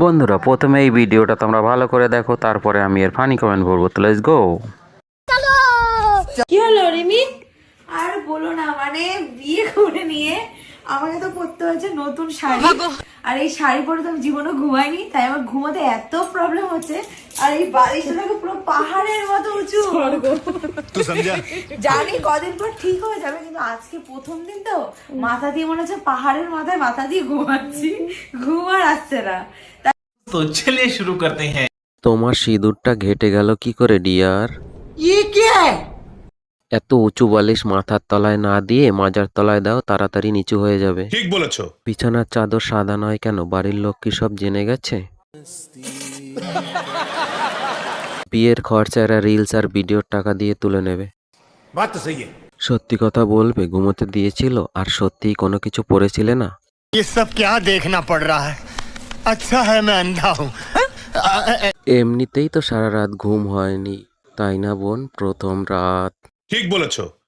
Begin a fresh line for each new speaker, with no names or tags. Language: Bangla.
বন্ধুরা প্রথমে এই ভিডিওটা তোমরা ভালো করে দেখো তারপরে আমি এর ফানি কমেন্ট বলব তো লেটস গো
কি হলো রিমি?
আর বলো না মানে বিয়ে করে নিয়ে আমাকে তো পড়তে হয়েছে নতুন শাড়ি। আর এই শাড়ি পরে তো আমি জীবনে ঘুমাইনি তাই আমার ঘুমাতে এত প্রবলেম হচ্ছে আর এই বালিশটা পুরো মতো উঁচু জানি কদিন পর ঠিক হয়ে যাবে কিন্তু আজকে প্রথম দিন তো মাথা দিয়ে মনে হচ্ছে পাহাড়ের মাথায় মাথা দিয়ে ঘুমাচ্ছি। ঘুম আর আসছে না।
তো চলে শুরু করতে হ্যাঁ।
তোমার সিঁদুরটা ঘেটে গেল কি করে ডিয়ার?
ই কে?
এত উঁচু বালিশ মাথার তলায় না দিয়ে মাজার তলায় দাও তাড়াতাড়ি নিচু হয়ে যাবে।
ঠিক বলেছ।
বিছানার চাদর সাদা নয় কেন? বাড়ির লোক কি সব জেনে গেছে? বিয়ের খরচা এরা রিলস আর ভিডিওর টাকা দিয়ে তুলে নেবে। সত্যি কথা বলবে ঘুমোতে দিয়েছিল আর সত্যি কোনো কিছু পড়েছিল না? এমনিতেই তো সারা রাত ঘুম হয়নি তাই না বোন? প্রথম রাত।
ঠিক বলেছ।